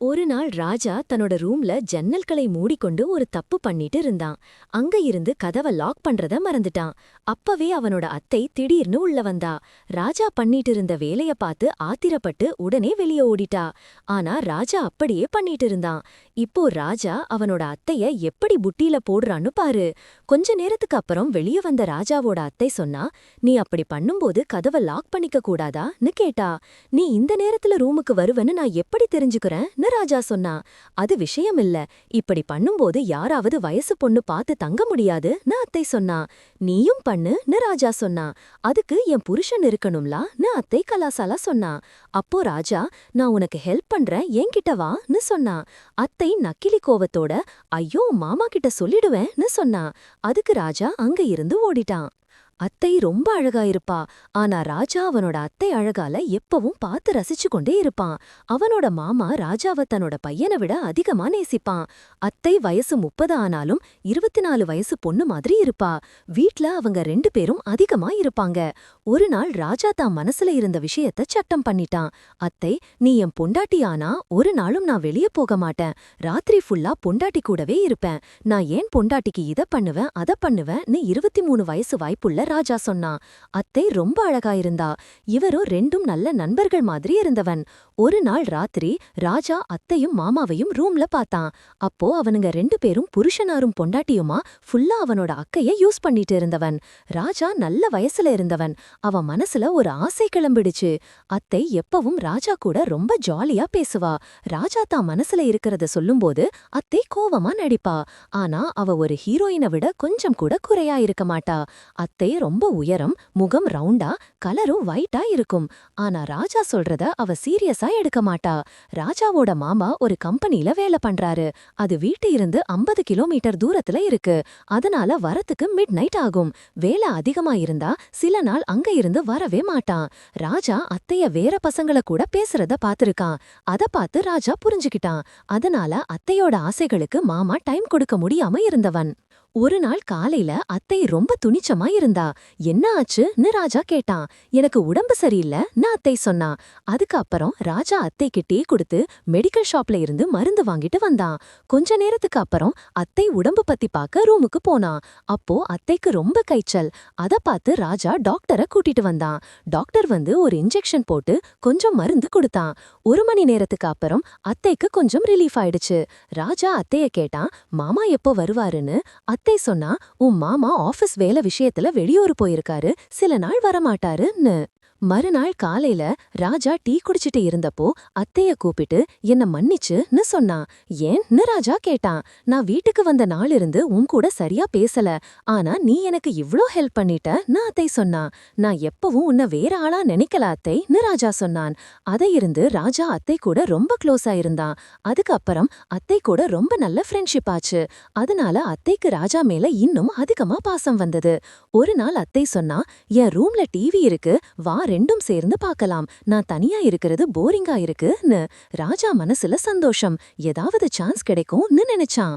ஒரு நாள் ராஜா தன்னோட ரூம்ல ஜன்னல்களை மூடிக்கொண்டு ஒரு தப்பு பண்ணிட்டு இருந்தான். அங்க இருந்து கதவை லாக் பண்றத மறந்துட்டான். அப்பவே அவனோட அத்தை திடீர்னு உள்ள வந்தா. ராஜா பண்ணிட்டு இருந்த வேலைய பார்த்து ஆத்திரப்பட்டு உடனே வெளிய ஓடிட்டா. ஆனா ராஜா அப்படியே பண்ணிட்டு இருந்தான். இப்போ ராஜா அவனோட அத்தைய எப்படி புட்டியில போடுறான்னு பாரு. கொஞ்ச நேரத்துக்கு அப்புறம் வெளிய வந்த ராஜாவோட அத்தை சொன்னா நீ அப்படி பண்ணும்போது கதவை லாக் பண்ணிக்க கூடாதான்னு கேட்டா. நீ இந்த நேரத்துல ரூமுக்கு வருவன்னு நான் எப்படி தெரிஞ்சுக்கிறேன்? ராஜா சொன்னா அது விஷயம் இல்ல. இப்படி பண்ணும்போது யாராவது வயசு பொண்ணு பார்த்து தங்க முடியாதுன்னு அத்தை சொன்னா நீயும் பண்ணுன்னு ராஜா சொன்னா அதுக்கு என் புருஷன் இருக்கணும்லான்னு அத்தை கலாசாலா சொன்னா அப்போ ராஜா நான் உனக்கு ஹெல்ப் பண்றேன் என்கிட்ட வான்னு சொன்னா அத்தை நக்கிலி கோவத்தோட ஐயோ மாமா கிட்ட சொல்லிடுவேன்னு சொன்னா அதுக்கு ராஜா அங்க இருந்து ஓடிட்டான். அத்தை ரொம்ப அழகா இருப்பா. ஆனா ராஜா அவனோட அத்தை அழகால எப்பவும் பார்த்து ரசிச்சு கொண்டே இருப்பான். அவனோட மாமா ராஜாவ தன்னோட பையனை விட அதிகமா நேசிப்பான். அத்தை வயசு முப்பது ஆனாலும் இருபத்தி நாலு வயசு பொண்ணு மாதிரி இருப்பா. வீட்ல அவங்க ரெண்டு பேரும் அதிகமா இருப்பாங்க. ஒரு நாள் ராஜா தான் மனசுல இருந்த விஷயத்த சட்டம் பண்ணிட்டான். அத்தை நீ என் பொண்டாட்டி ஆனா ஒரு நாளும் நான் வெளிய போக மாட்டேன். ராத்திரி ஃபுல்லா பொண்டாட்டி கூடவே இருப்பேன். நான் ஏன் பொண்டாட்டிக்கு இத பண்ணுவேன் அத பண்ணுவேன்னு இருபத்தி மூணு வயசு வாய்ப்புள்ள ராஜா சொன்னான் அத்தை ரொம்ப அழகா இருந்தா. இவரும் ரெண்டும் நல்ல நண்பர்கள் மாதிரி இருந்தவன். ஒரு நாள் ராத்திரி ராஜா அத்தையும் மாமாவையும் ரூம்ல பார்த்தான் அப்போ அவனுங்க ரெண்டு பேரும் புருஷனாரும் பொண்டாட்டியுமா ஃபுல்லா அவனோட அக்கைய யூஸ் பண்ணிட்டு இருந்தவன். ராஜா நல்ல வயசுல இருந்தவன். அவன் மனசுல ஒரு ஆசை கிளம்பிடுச்சு. அத்தை எப்பவும் ராஜா கூட ரொம்ப ஜாலியா பேசுவா. ராஜா தான் மனசுல இருக்கிறத சொல்லும்போது அத்தை கோவமா நடிப்பா. ஆனா அவ ஒரு ஹீரோயினை விட கொஞ்சம் கூட குறையா இருக்க மாட்டா. அத்தை ரொம்ப உயரம் முகம் ரவுண்டா கலரும் ஒயிட்டா இருக்கும். ஆனா ராஜா சொல்றத அவ சீரியஸா எடுக்க மாட்டா. ராஜாவோட மாமா ஒரு கம்பெனில வேலை பண்றாரு. அது வீட்டு இருந்து ஐம்பது கிலோமீட்டர் தூரத்துல இருக்கு. அதனால வரத்துக்கு மிட் நைட் ஆகும். வேலை அதிகமா இருந்தா சில நாள் அங்க இருந்து வரவே மாட்டான் ராஜா அத்தைய வேற பசங்கள கூட பேசுறத பாத்திருக்கான் அத பார்த்து ராஜா புரிஞ்சுக்கிட்டான். அதனால அத்தையோட ஆசைகளுக்கு மாமா டைம் கொடுக்க முடியாம இருந்தவன். ஒரு நாள் காலையில அத்தை ரொம்ப துணிச்சமா இருந்தா. என்ன ஆச்சுன்னு ராஜா கேட்டான். எனக்கு உடம்பு சரியில்லைன்னு அத்தை சொன்னான் அதுக்கப்புறம் ராஜா அத்தைக்கு டீ கொடுத்து மெடிக்கல் ஷாப்ல இருந்து மருந்து வாங்கிட்டு வந்தான். கொஞ்ச நேரத்துக்கு அப்புறம் அத்தை உடம்பு பத்தி பார்க்க ரூமுக்கு போனான். அப்போ அத்தைக்கு ரொம்ப கைச்சல். அதை பார்த்து ராஜா டாக்டரை கூட்டிட்டு வந்தான். டாக்டர் வந்து ஒரு இன்ஜெக்ஷன் போட்டு கொஞ்சம் மருந்து கொடுத்தான். ஒரு மணி நேரத்துக்கு அப்புறம் அத்தைக்கு கொஞ்சம் ரிலீஃப் ஆயிடுச்சு. ராஜா அத்தைய கேட்டான் மாமா எப்போ வருவாருன்னு? அத்தை சொன்னா உன் மாமா ஆபீஸ் வேலை விஷயத்துல வெளியூர் போயிருக்காரு சில நாள் வரமாட்டாருன்னு. மறுநாள் காலையில ராஜா டீ குடிச்சிட்டு இருந்தப்போ அத்தைய கூப்பிட்டு என்ன மன்னிச்சுன்னு சொன்னான். ஏன்னு ராஜா கேட்டான். நான் வீட்டுக்கு வந்த நாள் இருந்து உன் கூட சரியா பேசல. ஆனா நீ எனக்கு இவ்ளோ ஹெல்ப் பண்ணிட்டன்னு அத்தை சொன்னான். நான் எப்பவும் உன்னை வேற ஆளா நினைக்கல அத்தைன்னு ராஜா சொன்னான். அதை இருந்து ராஜா அத்தை கூட ரொம்ப க்ளோஸா இருந்தான். அதுக்கப்புறம் அத்தை கூட ரொம்ப நல்ல ஃப்ரெண்ட்ஷிப் ஆச்சு. அதனால அத்தைக்கு ராஜா மேல இன்னும் அதிகமா பாசம் வந்தது. ஒரு நாள் அத்தை சொன்னா என் ரூம்ல டிவி இருக்கு. வா ரெண்டும் சேர்ந்து பார்க்கலாம். நான் தனியா இருக்கிறது போரிங்கா இருக்குன்னு. ராஜா மனசுல சந்தோஷம். ஏதாவது சான்ஸ் கிடைக்கும்னு நினைச்சான்.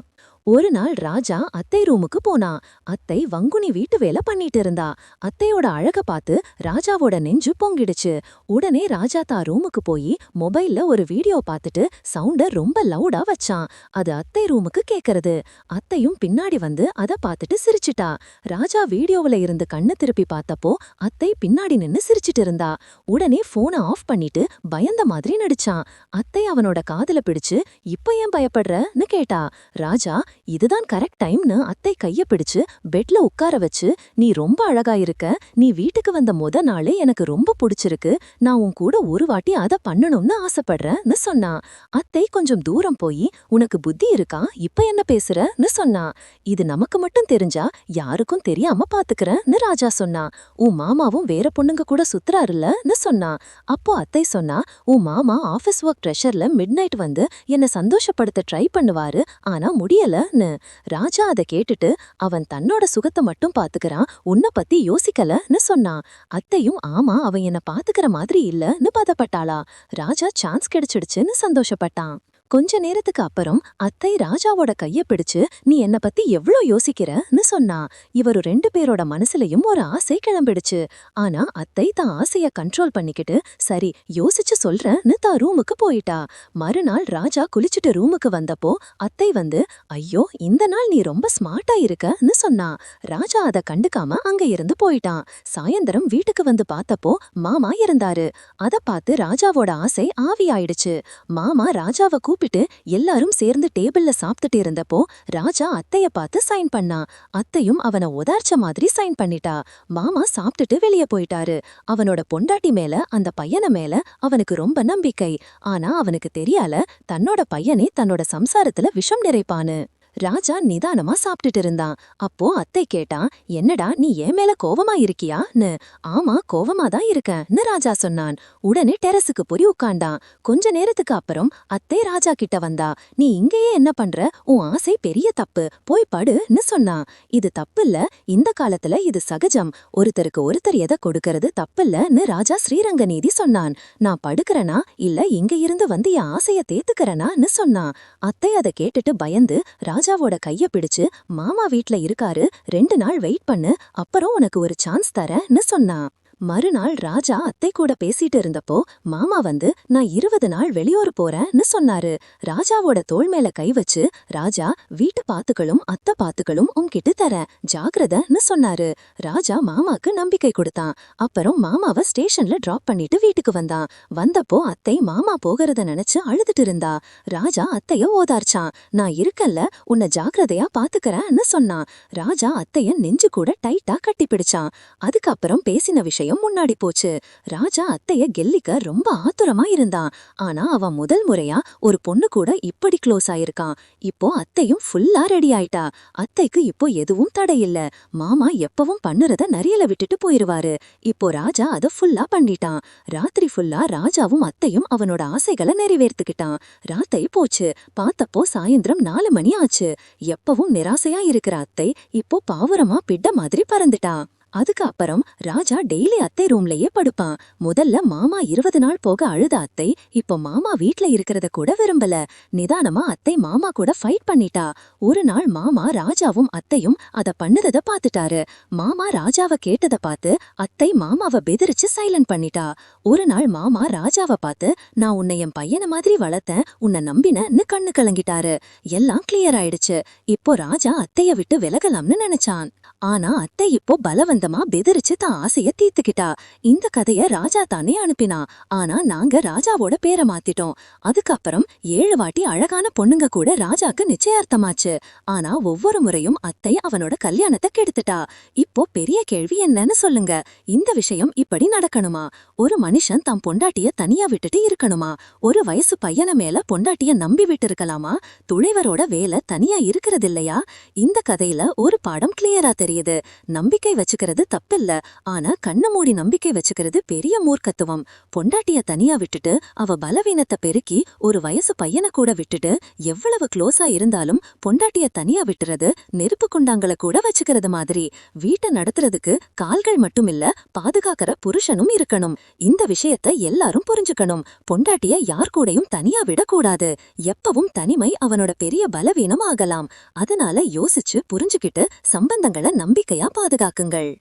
ஒரு நாள் ராஜா அத்தை ரூமுக்கு போனான் அத்தை வங்குனி வீட்டு வேலை பண்ணிட்டு இருந்தா. அத்தையோட அழக பார்த்து ராஜாவோட நெஞ்சு பொங்கிடுச்சு. உடனே ராஜா தா ரூமுக்கு போய் மொபைல்ல ஒரு வீடியோ பார்த்துட்டு சவுண்ட ரொம்ப லவுடா வச்சான். அது அத்தை ரூமுக்கு கேக்குறது. அத்தையும் பின்னாடி வந்து அத பார்த்துட்டு சிரிச்சிட்டா. ராஜா வீடியோவுல இருந்து கண்ணு திருப்பி பார்த்தப்போ அத்தை பின்னாடி நின்னு சிரிச்சிட்டு இருந்தா. உடனே போனை ஆஃப் பண்ணிட்டு பயந்த மாதிரி நடிச்சான். அத்தை அவனோட காதுல பிடிச்சு இப்ப ஏன் பயப்படுறன்னு கேட்டா. ராஜா இதுதான் கரெக்ட் டைம்னு அத்தை கைய பிடிச்சு பெட்ல உட்கார வச்சு நீ ரொம்ப அழகா இருக்க. நீ வீட்டுக்கு வந்த முத நாளே எனக்கு ரொம்ப பிடிச்சிருக்கு. நான் உன் கூட ஒரு வாட்டி அத பண்ணணும்னு ஆசைப்படுறேன்னு சொன்னா. அத்தை கொஞ்சம் தூரம் போய் உனக்கு புத்தி இருக்கா? இப்ப என்ன பேசுறன்னு சொன்னா. இது நமக்கு மட்டும் தெரிஞ்சா யாருக்கும் தெரியாம பாத்துக்கிறேன்னு ராஜா சொன்னா. உன் மாமாவும் வேற பொண்ணுங்க கூட சுத்துறாருல்லன்னு சொன்னா. அப்போ அத்தை சொன்னா உன் மாமா ஆபீஸ் ஒர்க் ப்ரெஷர்ல மிட் நைட் வந்து என்ன சந்தோஷப்படுத்த ட்ரை பண்ணுவாரு. ஆனா முடியல. ன்னு ராஜா அத கேட்டுட்டு அவன் தன்னோட சுகத்தை மட்டும் பாத்துக்கறான் உன்னை பத்தி யோசிக்கலன்னு சொன்னான். அத்தையும் ஆமா அவன் என்ன பாத்துக்கிற மாதிரி இல்லன்னு பதப்பட்டாளா? ராஜா சான்ஸ் கிடைச்சிடுச்சுன்னு சந்தோஷப்பட்டான். கொஞ்ச நேரத்துக்கு அப்புறம் அத்தை ராஜாவோட கைய பிடிச்சு நீ என்ன பத்தி எவ்ளோ யோசிக்கிறன்னு சொன்னா இவரு ரெண்டு பேரோட மனசுலயும் ஒரு ஆசை கிளம்பிடுச்சு. ஆனா அத்தை தான் ஆசைய கண்ட்ரோல் பண்ணிக்கிட்டு சரி யோசிச்சு சொல்றேன்னு தான் ரூமுக்கு போயிட்டா. மறுநாள் ராஜா குளிச்சுட்டு ரூமுக்கு வந்தப்போ அத்தை வந்து ஐயோ இந்த நாள் நீ ரொம்ப ஸ்மார்ட்டா இருக்கன்னு சொன்னா. ராஜா அத கண்டுக்காம அங்க இருந்து போயிட்டான். சாயந்தரம் வீட்டுக்கு வந்து பார்த்தப்போ மாமா இருந்தாரு. அதை பார்த்து ராஜாவோட ஆசை ஆவியாயிடுச்சு. மாமா ராஜாவை கூப்பிட்டு எல்லாரும் சேர்ந்து டேபிள்ல சாப்பிட்டுட்டு இருந்தப்போ ராஜா அத்தைய பார்த்து சைன் பண்ணா. அத்தையும் அவன உதார்ச்ச மாதிரி சைன் பண்ணிட்டா. மாமா சாப்பிட்டுட்டு வெளிய போயிட்டாரு. அவனோட பொண்டாட்டி மேல அந்த பையன மேல அவனுக்கு ரொம்ப நம்பிக்கை. ஆனா அவனுக்கு தெரியால தன்னோட பையனே தன்னோட சம்சாரத்துல விஷம் நிறைப்பான்னு ராஜா நிதானமா சாப்பிட்டுட்டு இருந்தான். அப்போ அத்தை கேட்டான் என்னடா நீ ஏன் மேல கோவமா இருக்கியான்னு? ஆமா கோவமா தான் இருக்கேன்னு ராஜா சொன்னான். உடனே டெரஸுக்கு போய் உட்காண்டான் கொஞ்ச நேரத்துக்கு அப்புறம் அத்தை ராஜா கிட்ட வந்தா நீ இங்கேயே என்ன பண்ற? உன் ஆசை பெரிய தப்பு. போய் படுன்னு சொன்னான் இது தப்பு இல்ல இந்த காலத்துல இது சகஜம். ஒருத்தருக்கு ஒருத்தர் எதை கொடுக்கறது தப்பில்லன்னு ராஜா ஸ்ரீரங்கநீதி சொன்னான். நான் படுக்கிறனா? இல்ல இங்க இருந்து வந்து என் ஆசைய தேத்துக்கறனான்னு சொன்னான். அத்தை அதை கேட்டுட்டு பயந்து ராஜாவோட கைய பிடிச்சு மாமா வீட்ல இருக்காரு ரெண்டு நாள் வெயிட் பண்ணு அப்புறம் உனக்கு ஒரு சான்ஸ் தரேன்னு சொன்னான். மறுநாள் ராஜா அத்தை கூட பேசிட்டு இருந்தப்போ மாமா வந்து நான் இருபது நாள் வெளியூர் போறேன்னு சொன்னாரு. ராஜாவோட தோள் மேல கை வச்சு ராஜா வீட்டு பாத்துக்களும் அத்தை பாத்துக்களும் உன்கிட்ட தரேன். ஜாகிரதன்னு சொன்னாரு. ராஜா மாமாக்கு நம்பிக்கை கொடுத்தான். அப்புறம் மாமாவ ஸ்டேஷன்ல டிராப் பண்ணிட்டு வீட்டுக்கு வந்தான். வந்தப்போ அத்தை மாமா போகிறத நினைச்சு அழுதுட்டு இருந்தா. ராஜா அத்தைய ஓதார்ச்சான். நான் இருக்கல்ல உன்னை ஜாக்கிரதையா பாத்துக்கறேன்னு சொன்னான். ராஜா அத்தைய நெஞ்சு கூட டைட்டா கட்டிப்பிடிச்சான். அதுக்கப்புறம் பேசின விஷயம் முன்னாடி போச்சு. ராஜா அத்தைய கெல்லிக்க ரொம்ப ஆத்துரமா இருந்தான். ஆனா அவன் முதல் முறையா ஒரு பொண்ணு கூட இப்படி க்ளோஸ் ஆயிருக்கான். இப்போ அத்தையும் ஃபுல்லா ரெடி ஆயிட்டா. அத்தைக்கு இப்போ எதுவும் தடையில்ல. மாமா எப்பவும் பண்ணுறத நரியல விட்டுட்டு போயிருவாரு. இப்போ ராஜா அத ஃபுல்லா பண்ணிட்டான். ராத்திரி ஃபுல்லா ராஜாவும் அத்தையும் அவனோட ஆசைகளை நிறைவேர்த்துக்கிட்டான். ராத்தை போச்சு. பார்த்தப்போ சாயந்தரம் நாலு மணி ஆச்சு. எப்பவும் நிராசையா இருக்கிற அத்தை இப்போ பாவுரமா பிட்ட மாதிரி பறந்துட்டான் அதுக்கு அப்புறம் ராஜா டெய்லி அத்தை ரூம்லயே படுப்பான். முதல்ல மாமா இருபது நாள் போக அழுத அத்தை இப்போ மாமா வீட்ல இருக்கிறத கூட விரும்பல. நிதானமா அத்தை மாமா கூட ஃபைட் பண்ணிட்டா. ஒரு நாள் மாமா ராஜாவும் அத்தையும் அத பண்ணுறத பாத்துட்டாரு. மாமா ராஜாவ கேட்டத பார்த்து அத்தை மாமாவ பெதிரிச்சு சைலண்ட் பண்ணிட்டா. ஒரு நாள் மாமா ராஜாவ பார்த்து நான் உன்னை என் பையன மாதிரி வளர்த்தேன் உன்னை நம்பினன்னு கண்ணு கலங்கிட்டாரு. எல்லாம் கிளியர் ஆயிடுச்சு. இப்போ ராஜா அத்தைய விட்டு விலகலாம்னு நினைச்சான். ஆனா அத்தை இப்போ ஆனந்தமா பெதிரிச்சு தான் ஆசைய தீர்த்துக்கிட்டா. இந்த கதைய ராஜா தானே அனுப்பினா. ஆனா நாங்க ராஜாவோட பேரை மாத்திட்டோம். அதுக்கப்புறம் ஏழு வாட்டி அழகான பொண்ணுங்க கூட ராஜாக்கு நிச்சயார்த்தமாச்சு. ஆனா ஒவ்வொரு முறையும் அத்தை அவனோட கல்யாணத்தை கெடுத்துட்டா. இப்போ பெரிய கேள்வி என்னன்னு சொல்லுங்க. இந்த விஷயம் இப்படி நடக்கணுமா? ஒரு மனுஷன் தம் பொண்டாட்டிய தனியா விட்டுட்டு இருக்கணுமா? ஒரு வயசு பையன மேல பொண்டாட்டிய நம்பி விட்டு இருக்கலாமா துணைவரோட வேலை தனியா இருக்கிறதில்லையா? இந்த கதையில ஒரு பாடம் கிளியரா தெரியுது. நம்பிக்கை வச்சுக்கிறது தப்பில்ல. ஆனா கண்ண மூடி நம்பிக்கை வச்சுக்கிறது பெரிய மூர்க்கத்துவம். பொண்டாட்டிய தனியா விட்டுட்டு அவ பலவீனத்தை பெருக்கி ஒரு வயசு பையனை கூட விட்டுட்டு எவ்வளவு க்ளோஸா இருந்தாலும் பொண்டாட்டிய தனியா விட்டுறது நெருப்பு குண்டாங்கள கூட வச்சுக்கிறது மாதிரி. வீட்டை நடத்துறதுக்கு கால்கள் மட்டும் இல்ல பாதுகாக்கிற புருஷனும் இருக்கணும். இந்த விஷயத்த எல்லாரும் புரிஞ்சுக்கணும். பொண்டாட்டிய யார் கூடயும் தனியா விடக்கூடாது. எப்பவும் தனிமை அவனோட பெரிய பலவீனம் ஆகலாம். அதனால யோசிச்சு புரிஞ்சுக்கிட்டு சம்பந்தங்களை நம்பிக்கையா பாதுகாக்குங்கள்.